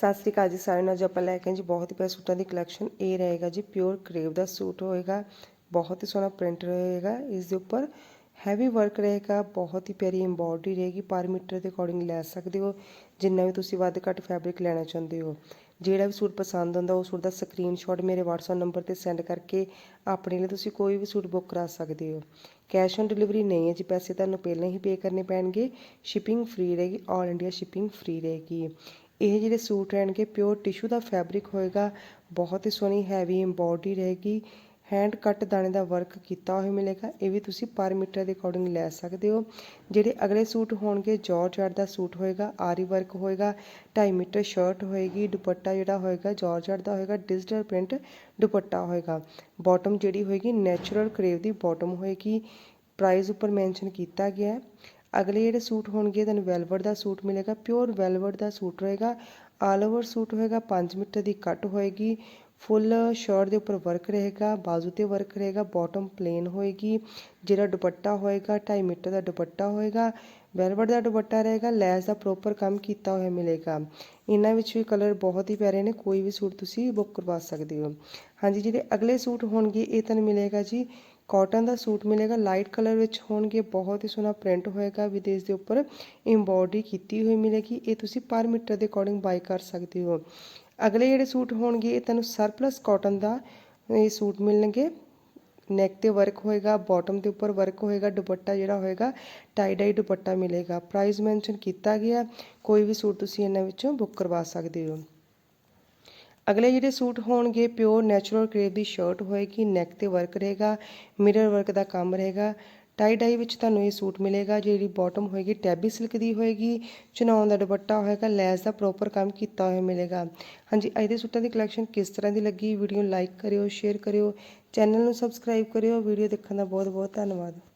ਸਤਿ ਸ੍ਰੀ ਅਕਾਲ ਜੀ ਸਾਰਿਆਂ ਨੂੰ। ਅੱਜ ਆਪਾਂ ਲੈ ਕੇ ਜੀ ਬਹੁਤ ਹੀ ਪਿਆਰੇ ਸੂਟਾਂ ਦੀ ਕਲੈਕਸ਼ਨ ਇਹ ਰਹੇਗਾ ਜੀ ਪਿਓਰ ਕਰੇਵ ਦਾ ਸੂਟ ਹੋਏਗਾ। ਬਹੁਤ ਹੀ ਸੋਹਣਾ ਪ੍ਰਿੰਟ ਰਹੇਗਾ। ਇਸ ਦੇ ਉੱਪਰ ਹੈਵੀ ਵਰਕ ਰਹੇਗਾ। ਬਹੁਤ ਹੀ ਪਿਆਰੀ ਐਮਬੋਡਰੀ ਰਹੇਗੀ। ਪਰ ਮੀਟਰ ਦੇ ਅਕੋਰਡਿੰਗ ਲੈ ਸਕਦੇ ਹੋ। ਜਿੰਨਾ ਵੀ ਤੁਸੀਂ ਵੱਧ ਘੱਟ ਫੈਬਰਿਕ ਲੈਣਾ ਚਾਹੁੰਦੇ ਹੋ। ਜਿਹੜਾ ਵੀ ਸੂਟ ਪਸੰਦ ਆਉਂਦਾ ਉਹ ਸੂਟ ਦਾ ਸਕਰੀਨਸ਼ਾਟ ਮੇਰੇ WhatsApp ਨੰਬਰ ਤੇ ਸੈਂਡ ਕਰਕੇ ਆਪਣੇ ਲਈ ਤੁਸੀਂ ਕੋਈ ਵੀ ਸੂਟ ਬੁੱਕ ਕਰਾ ਸਕਦੇ ਹੋ। ਕੈਸ਼ ਔਨ ਡਿਲੀਵਰੀ ਨਹੀਂ ਹੈ ਜੀ। ਪੈਸੇ ਤੁਹਾਨੂੰ ਪਹਿਲਾਂ ਹੀ ਪੇ ਕਰਨੇ ਪੈਣਗੇ। ਸ਼ਿਪਿੰਗ ਫ੍ਰੀ ਰਹੇਗੀ। ਆਲ ਇੰਡੀਆ ਸ਼ਿਪਿੰਗ ਫ੍ਰੀ ਰਹੇਗੀ। ਇਹ ਜਿਹੜੇ ਸੂਟ ਰਹਿਣਗੇ ਪਿਓਰ ਟਿਸ਼ੂ ਦਾ ਫੈਬਰਿਕ ਹੋਏਗਾ, ਬਹੁਤ ਹੀ ਸੋਹਣੀ ਹੈਵੀ ਐਮਬੋਡਰੀ ਰਹੇਗੀ ਹੈਂਡ ਕੱਟ ਦਾਣੇ ਦਾ ਵਰਕ ਕੀਤਾ ਹੋਇਆ ਮਿਲੇਗਾ, ਇਹ ਵੀ ਤੁਸੀਂ ਪਰ ਮੀਟਰ ਦੇ ਅਕੋਰਡਿੰਗ ਲੈ ਸਕਦੇ ਹੋ। ਜਿਹੜੇ ਅਗਲੇ ਸੂਟ ਹੋਣਗੇ ਜਾਰਜਟ ਦਾ ਸੂਟ ਹੋਏਗਾ, ਆਰੀ ਵਰਕ ਹੋਏਗਾ 2.5 ਮੀਟਰ ਸ਼ਰਟ ਹੋਏਗੀ, ਦੁਪੱਟਾ ਜਿਹੜਾ ਹੋਏਗਾ ਜਾਰਜਟ ਦਾ ਹੋਏਗਾ ਡਿਜੀਟਲ ਪ੍ਰਿੰਟ ਦੁਪੱਟਾ ਹੋਏਗਾ। ਬਾਟਮ ਜਿਹੜੀ ਹੋਏਗੀ ਨੈਚੁਰਲ ਕਰੇਵ ਦੀ ਬਾਟਮ ਹੋਏਗੀ ਪ੍ਰਾਈਸ ਉੱਪਰ ਮੈਂਸ਼ਨ ਕੀਤਾ ਗਿਆ ਹੈ। ਅਗਲੇ ਜਿਹੜੇ ਸੂਟ ਹੋਣਗੇ, ਤੁਹਾਨੂੰ ਵੈਲਵਟ ਦਾ ਸੂਟ ਮਿਲੇਗਾ ਪਿਓਰ ਵੈਲਵਟ ਦਾ ਸੂਟ ਰਹੇਗਾ। ਆਲ ਓਵਰ ਸੂਟ ਹੋਏਗਾ 5 ਮੀਟਰ ਦੀ ਕੱਟ ਹੋਏਗੀ। ਫੁੱਲ ਸ਼ਰਟ ਦੇ ਉੱਪਰ ਵਰਕ ਰਹੇਗਾ, ਬਾਜ਼ੂ ਤੇ ਵਰਕ ਰਹੇਗਾ ਬਾਟਮ ਪਲੇਨ ਹੋਏਗੀ। ਜਿਹੜਾ ਦੁਪੱਟਾ ਹੋਏਗਾ 2.5 ਮੀਟਰ ਦਾ ਦੁਪੱਟਾ ਹੋਏਗਾ ਵੈਲਵਟ ਦਾ ਦੁਪੱਟਾ ਰਹੇਗਾ ਲੈਸ ਦਾ ਪ੍ਰੋਪਰ ਕੰਮ ਕੀਤਾ ਹੋਇਆ ਮਿਲੇਗਾ। ਇਹਨਾਂ ਵਿੱਚ ਵੀ ਕਲਰ ਬਹੁਤ ਹੀ ਪਿਆਰੇ ਨੇ, ਕੋਈ ਵੀ ਸੂਟ ਤੁਸੀਂ ਬੁੱਕ ਕਰਵਾ ਸਕਦੇ ਹੋ। ਹਾਂਜੀ, ਜਿਹੜੇ ਅਗਲੇ ਸੂਟ ਹੋਣਗੇ, ਇਹ ਤੁਹਾਨੂੰ ਮਿਲੇਗਾ ਜੀ ਕਾਟਨ ਦਾ ਸੂਟ ਮਿਲੇਗਾ, ਲਾਈਟ ਕਲਰ ਵਿੱਚ ਹੋਣਗੇ, ਬਹੁਤ ਹੀ ਸੋਹਣਾ ਪ੍ਰਿੰਟ ਹੋਏਗਾ, ਵਿਦੇਸ਼ ਦੇ ਉੱਪਰ ਐਮਬੋਡਰੀ ਕੀਤੀ ਹੋਈ ਮਿਲੇਗੀ, ਇਹ ਤੁਸੀਂ ਪਰ ਮੀਟਰ ਦੇ ਅਕੋਰਡਿੰਗ ਬਾਈ ਕਰ ਸਕਦੇ ਹੋ। ਅਗਲੇ ਜਿਹੜੇ ਸੂਟ ਹੋਣਗੇ, ਇਹ ਤੁਹਾਨੂੰ ਸਰਪਲਸ ਕਾਟਨ ਦਾ ਇਹ ਸੂਟ ਮਿਲਣਗੇ। ਨੈਕ ਤੇ ਵਰਕ ਹੋਏਗਾ ਬਾਟਮ ਦੇ ਉੱਪਰ ਵਰਕ ਹੋਏਗਾ, ਦੁਪੱਟਾ ਜਿਹੜਾ ਹੋਏਗਾ ਟਾਈ ਡਾਈ ਦੁਪੱਟਾ ਮਿਲੇਗਾ। ਪ੍ਰਾਈਸ ਮੈਂਸ਼ਨ ਕੀਤਾ ਗਿਆ, ਕੋਈ ਵੀ ਸੂਟ ਤੁਸੀਂ ਇਹਨਾਂ ਵਿੱਚੋਂ ਬੁੱਕ ਕਰਵਾ ਸਕਦੇ ਹੋ। ਅਗਲੇ ਜਿਹੜੇ ਸੂਟ ਹੋਣਗੇ ਪਿਓਰ ਨੈਚੁਰਲ ਕਰੇਵ ਦੀ ਸ਼ਰਟ ਹੋਏਗੀ ਨੈਕ ਤੇ ਵਰਕ ਰਹੇਗਾ ਮਿਰਰ ਵਰਕ ਦਾ ਕੰਮ ਰਹੇਗਾ। ਟਾਈ ਡਾਈ ਵਿੱਚ ਤੁਹਾਨੂੰ ਇਹ ਸੂਟ ਮਿਲੇਗਾ, ਜਿਹੜੀ ਬਾਟਮ ਹੋਏਗੀ ਟੈਬੀ ਸਿਲਕ ਦੀ ਹੋਏਗੀ, ਚਨਾਉਣ ਦਾ ਦੁਪੱਟਾ ਹੋਏਗਾ, ਲੈਸ ਦਾ ਪ੍ਰੋਪਰ ਕੰਮ ਕੀਤਾ ਹੋਇਆ ਮਿਲੇਗਾ। ਹਾਂਜੀ, ਅੱਜ ਦੇ ਸੂਟਾਂ ਦੀ ਕਲੈਕਸ਼ਨ ਕਿਸ ਤਰ੍ਹਾਂ ਦੀ ਲੱਗੀ? ਵੀਡੀਓ ਲਾਈਕ ਕਰਿਓ ਸ਼ੇਅਰ ਕਰਿਓ ਚੈਨਲ ਨੂੰ ਸਬਸਕ੍ਰਾਈਬ ਕਰਿਓ। ਵੀਡੀਓ ਦੇਖਣ ਦਾ ਬਹੁਤ ਬਹੁਤ ਧੰਨਵਾਦ।